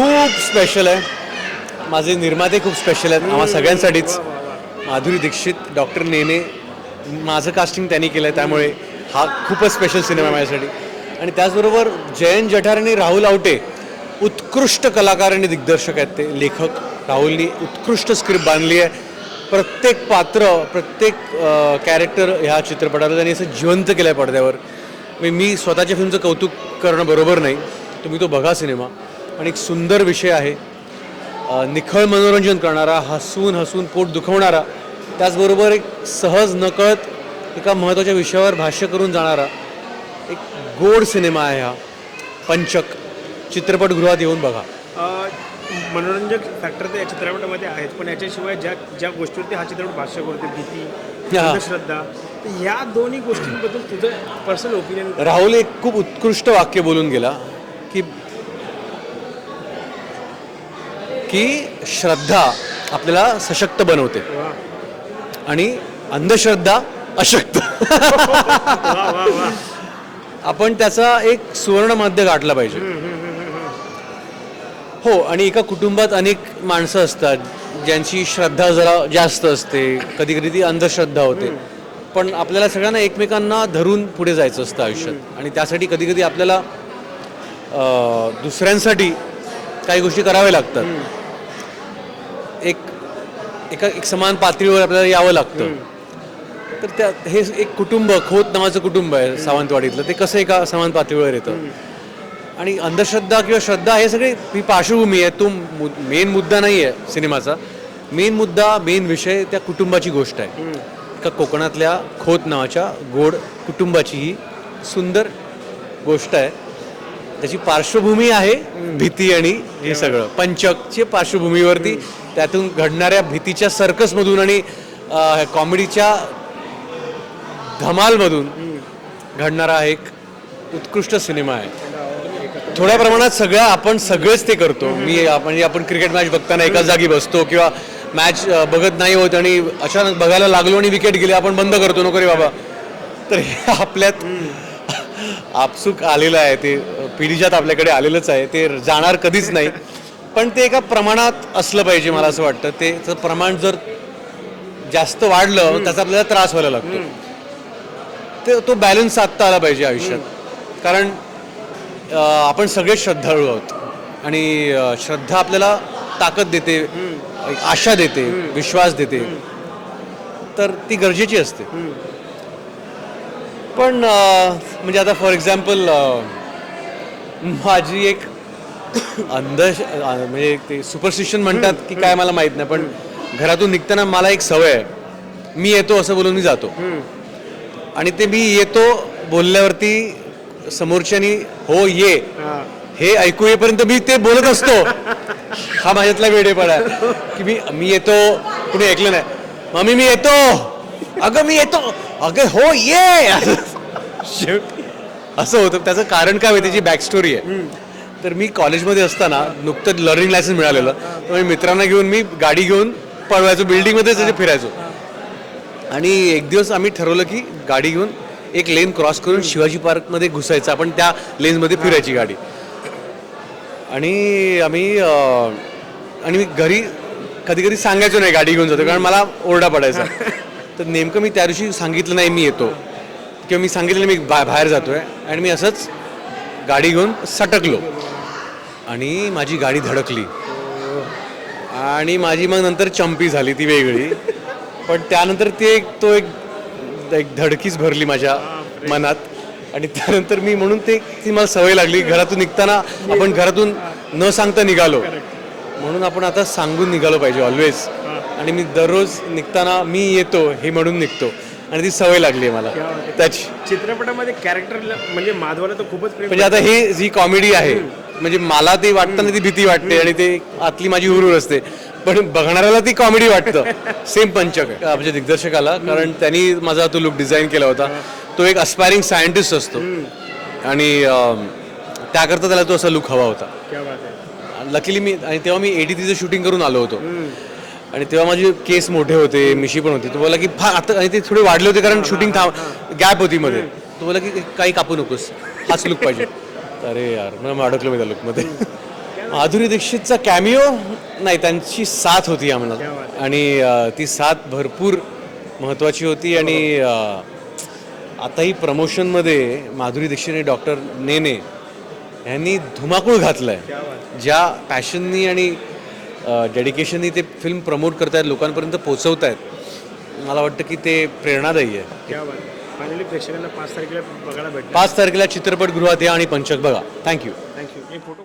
खूप स्पेशल आहे. माझे निर्माते खूप स्पेशल आहेत. आम्हा सगळ्यांसाठीच. माधुरी दीक्षित डॉक्टर नेने माझं कास्टिंग त्यांनी केलं आहे त्यामुळे हा खूपच स्पेशल सिनेमा आहे माझ्यासाठी. आणि त्याचबरोबर जयंत जठार आणि राहुल आवटे उत्कृष्ट कलाकार आणि दिग्दर्शक आहेत ते. लेखक राहुलनी उत्कृष्ट स्क्रिप्ट बांधली आहे. प्रत्येक पात्र प्रत्येक कॅरेक्टर ह्या चित्रपटाला त्यांनी असं जिवंत केलं आहे पडद्यावर. मी मी स्वतःच्या फिल्मचं कौतुक करणं बरोबर नाही. तुम्ही तो बघा सिनेमा. आणि एक सुंदर विषय आहे. निखळ मनोरंजन करणारा हसून हसून पोट दुखवणारा त्याचबरोबर एक सहज नकळत एका महत्त्वाच्या विषयावर भाष्य करून जाणारा एक गोड सिनेमा आहे हा. पंचक चित्रपटगृहात येऊन बघा. मनोरंजक फॅक्टर तर या चित्रपटामध्ये आहेत पण याच्याशिवाय ज्या ज्या गोष्टीवरती हा चित्रपट भाष्य करतो भीती. अंधश्रद्धा तर या दोन्ही गोष्टींबद्दल तुझं पर्सनल ओपिनियन राहुल एक खूप उत्कृष्ट वाक्य बोलून गेला की की श्रद्धा आपल्याला सशक्त बनवते. आणि अंधश्रद्धा अशक्त. आपण त्याचा एक सुवर्ण मध्य गाठला पाहिजे. हो आणि एका कुटुंबात अनेक माणसं असतात ज्यांची श्रद्धा जरा जास्त असते कधी कधी ती अंधश्रद्धा होते. पण आपल्याला सगळ्यांना एकमेकांना धरून पुढे जायचं असतं आयुष्यात. आणि त्यासाठी कधी कधी आपल्याला दुसऱ्यांसाठी काही गोष्टी कराव्या लागतात. एक एका एक समान पातळीवर आपल्याला यावं लागतं. तर त्या हे एक कुटुंब खोत नावाचं कुटुंब आहे सावंतवाडीतलं. ते कसं एका समान पातळीवर येतं? आणि अंधश्रद्धा किंवा श्रद्धा हे सगळे ही पार्श्वभूमी आहे. तो मेन मुद्दा नाही आहे सिनेमाचा. मेन मुद्दा मेन विषय त्या कुटुंबाची गोष्ट आहे. एका कोकणातल्या खोत नावाच्या गोड कुटुंबाची ही सुंदर गोष्ट आहे. त्याची पार्श्वभूमी आहे भीती आणि हे सगळं. पंचकच्या पार्श्वभूमीवरती त्यातून घडणाऱ्या भीतीच्या सर्कसमधून आणि कॉमेडीच्या धमालमधून घडणारा एक उत्कृष्ट सिनेमा आहे. थोड्या प्रमाणात सगळ्या आपण सगळेच ते करतो. मी म्हणजे आपण क्रिकेट मॅच बघताना एकाच जागी बसतो किंवा मॅच बघत नाही होत आणि अचानक बघायला लागलो आणि विकेट गेली आपण बंद करतो. नको रे बाबा. तर हे आपल्यात आपसूक आलेलं आहे. ते पिढीजात आपल्याकडे आलेलंच आहे. ते जाणार कधीच नाही. पण ते एका प्रमाणात असलं पाहिजे मला असं वाटतं. ते प्रमाण जर जास्त वाढलं त्याचा आपल्याला त्रास व्हायला लागतो. ते तो बॅलन्स साधता आला पाहिजे आयुष्यात. कारण आपण सगळे श्रद्धाळू आहोत. आणि श्रद्धा आपल्याला ताकद देते आशा देते विश्वास देते. तर ती गरजेची असते. पण म्हणजे आता फॉर एक्झाम्पल माझी एक अंध म्हणजे ते सुपरस्टिशन म्हणतात की काय मला माहीत नाही पण घरातून निघताना मला एक सवय आहे. मी येतो असं बोलून मी जातो. आणि ते मी येतो बोलल्यावरती समोरच्यानी हो ये. हे ऐकू येईपर्यंत मी ते बोलत असतो. हा माझ्यातला वेडेपणा आहे. की मी मी येतो कुणी ऐकलं नाही. मम्मी मी येतो. अगं मी येतो. अगं हो ये. असं होतं. त्याचं कारण काय त्याची बॅक स्टोरी आहे. तर मी कॉलेजमध्ये असताना नुकतं लर्निंग लायसन्स मिळालेलं. तर मी मित्रांना घेऊन मी गाडी घेऊन पळवायचो बिल्डिंगमध्येच त्याचे फिरायचो. आणि एक दिवस आम्ही ठरवलं की गाडी घेऊन एक लेन क्रॉस करून शिवाजी पार्कमध्ये घुसायचं आपण त्या लेनमध्ये फिरायची गाडी. आणि आम्ही आणि मी घरी कधी कधी सांगायचो नाही गाडी घेऊन जातो कारण मला ओरडा पडायचा. तर नेमकं मी त्या दिवशी सांगितलं नाही मी येतो. किंवा मी सांगितलं मी बा बाहेर जातोय. आणि मी असंच गाडी घेऊन सटकलो. आणि माझी गाडी धडकली. आणि माझी मग नंतर चंपी झाली ती वेगळी. पण त्यानंतर ते एक तो एक एक धडकीच भरली माझ्या मनात. आणि त्यानंतर मी म्हणून ते ती मला सवय लागली घरातून निघताना आपण घरातून न सांगता निघालो. म्हणून आपण आता सांगून निघालो पाहिजे ऑलवेज आणि मी दररोज निघताना मी येतो हे म्हणून निघतो. आणि ती सवय लागली आहे मला. त्याची चित्रपटामध्ये कॅरेक्टर म्हणजे माधवाला तर खूपच प्रेम म्हणजे आता ही जी कॉमेडी आहे म्हणजे मला ती वाटताना ती भीती वाटते आणि ते आतली माझी हुरूर असते. पण बघणाऱ्याला ती कॉमेडी वाटतं. सेम पंचक आहे. म्हणजे दिग्दर्शकाला कारण त्यांनी माझा तो लुक डिझाईन केला होता. तो एक अस्पायरिंग सायंटिस्ट असतो. आणि त्याकरता त्याला तो असा लुक हवा होता. क्या बात आहे. लकीली मी आणि तेव्हा मी एडीतीचं शूटिंग करून आलो होतो. आणि तेव्हा माझे केस मोठे होते मिशी पण होती. तो बोला की फार आता आणि ते थोडे वाढले होते कारण शूटिंग थांब गॅप होती मध्ये. तो बोला की काही कापू नकोस हाच लुक पाहिजे. अरे यार मला अडकलो मी त्या लुकमध्ये माधुरी दीक्षितचा कॅमिओ नाही त्यांची साथ होती आम्हाला. आणि ती साथ भरपूर महत्त्वाची होती आणि आताही प्रमोशनमध्ये माधुरी दीक्षित आणि डॉक्टर नेने यांनी धुमाकूळ घातलं आहे ज्या पॅशननी आणि डेडिकेशननी ते फिल्म प्रमोट करतायत लोकांपर्यंत पोचवत आहेत मला वाटतं की ते प्रेरणादायी आहे. फायनली प्रेक्षकांना पाच तारखेला बघायला पाच तारखेला चित्रपटगृहात या आणि पंचक बघा. Thank you thank you photo